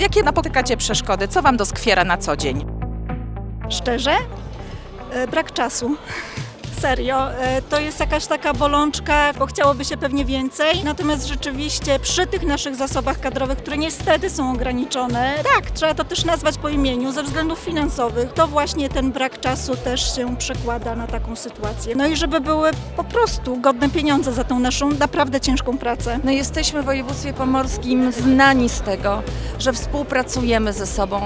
Jakie napotykacie przeszkody? Co wam doskwiera na co dzień? Szczerze? E, Brak czasu. Serio, e, to jest jakaś taka bolączka, bo chciałoby się pewnie więcej. Natomiast rzeczywiście przy tych naszych zasobach kadrowych, które niestety są ograniczone, tak, trzeba to też nazwać po imieniu, ze względów finansowych, to właśnie ten brak czasu też się przekłada na taką sytuację. No i żeby były po prostu godne pieniądze za tą naszą naprawdę ciężką pracę. No jesteśmy w województwie pomorskim znani z tego, że współpracujemy ze sobą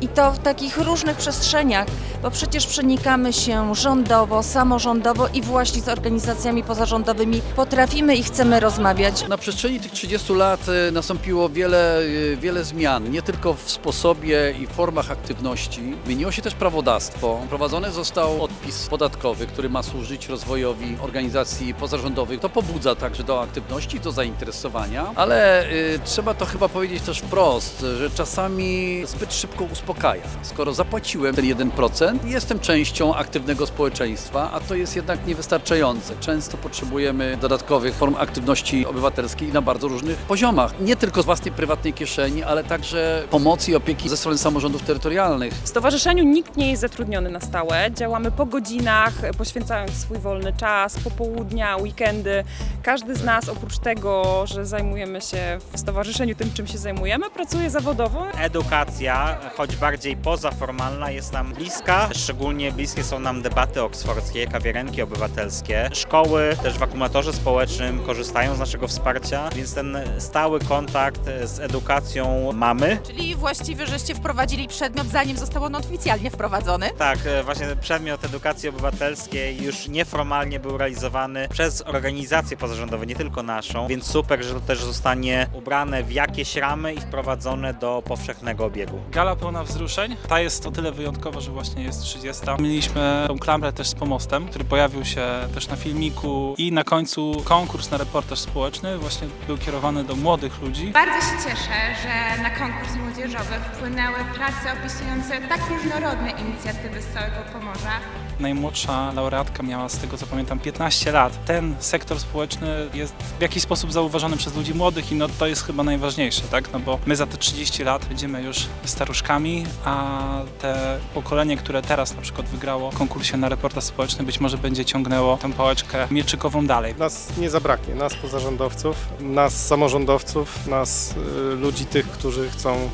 i to w takich różnych przestrzeniach, bo przecież przenikamy się rządowo, samorządowo i właśnie z organizacjami pozarządowymi potrafimy i chcemy rozmawiać. Na przestrzeni tych 30 lat e, nastąpiło wiele, e, wiele zmian, nie tylko w sposobie i formach aktywności. Zmieniło się też prawodawstwo. Wprowadzony został odpis podatkowy, który ma służyć rozwojowi organizacji pozarządowych. To pobudza także do aktywności, do zainteresowania, ale y, trzeba to chyba powiedzieć też wprost, że czasami zbyt szybko uspokaja. Skoro zapłaciłem ten 1%, jestem częścią aktywnego społeczeństwa, a to jest jednak niewystarczające. Często potrzebujemy dodatkowych form aktywności obywatelskiej na bardzo różnych poziomach. Nie tylko z własnej prywatnej kieszeni, ale także pomocy i opieki ze strony samorządów terytorialnych. W stowarzyszeniu nikt nie jest zatrudniony na stałe. Działamy po godzinach, poświęcając swój wolny czas, popołudnia, weekendy. Każdy z nas, oprócz tego, że zajmujemy się w stowarzyszeniu tym, czym się zajmujemy, pracuje zawodowo. Edukacja, choć bardziej pozaformalna, jest nam bliska. Szczególnie bliskie są nam debaty oksfordzkie, kawiarenki obywatelskie. Szkoły, też w akumulatorze społecznym korzystają z naszego wsparcia, więc ten stały kontakt z edukacją mamy. Czyli właściwie, żeście wprowadzili przedmiot, zanim został on oficjalnie wprowadzony. Tak, e, właśnie przedmiot edukacji obywatelskiej już nieformalnie był realizowany przez organizacje pozarządowe, nie tylko naszą, więc super, że to też zostanie ubrane w jakieś ramy i wprowadzone do powszechnego obiegu. Gala pełna wzruszeń. Ta jest o tyle wyjątkowa, że właśnie jest 30. Mieliśmy tą klamrę też z pomostem, który pojawił się też na filmiku i na końcu konkurs na reportaż społeczny właśnie był kierowany do młodych ludzi. Bardzo się cieszę, że na konkurs młodzieżowy wpłynęły prace opisujące tak różnorodne inicjatywy z całego Pomorza. Najmłodsza laureatka miała z tego co pamiętam 15 lat. Ten sektor społeczny jest w jakiś sposób zauważony przez ludzi młodych i no to jest chyba najważniejsze, tak? No bo my za te 30 lat będziemy już staruszkami, a te pokolenie, które teraz na przykład wygrało w konkursie na reportaż społeczny być może będzie ciągnęło tę pałeczkę mieczykową dalej. Nas nie zabraknie, nas pozarządowców, nas samorządowców, nas y, ludzi tych, którzy chcą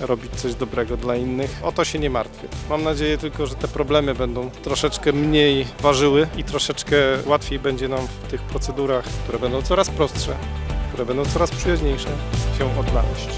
robić coś dobrego dla innych. O to się nie martwię. Mam nadzieję tylko, że te problemy będą troszeczkę mniej ważyły i troszeczkę łatwiej będzie nam w tych procedurach, które będą coraz prostsze, które będą coraz przyjaźniejsze, się odnaleźć.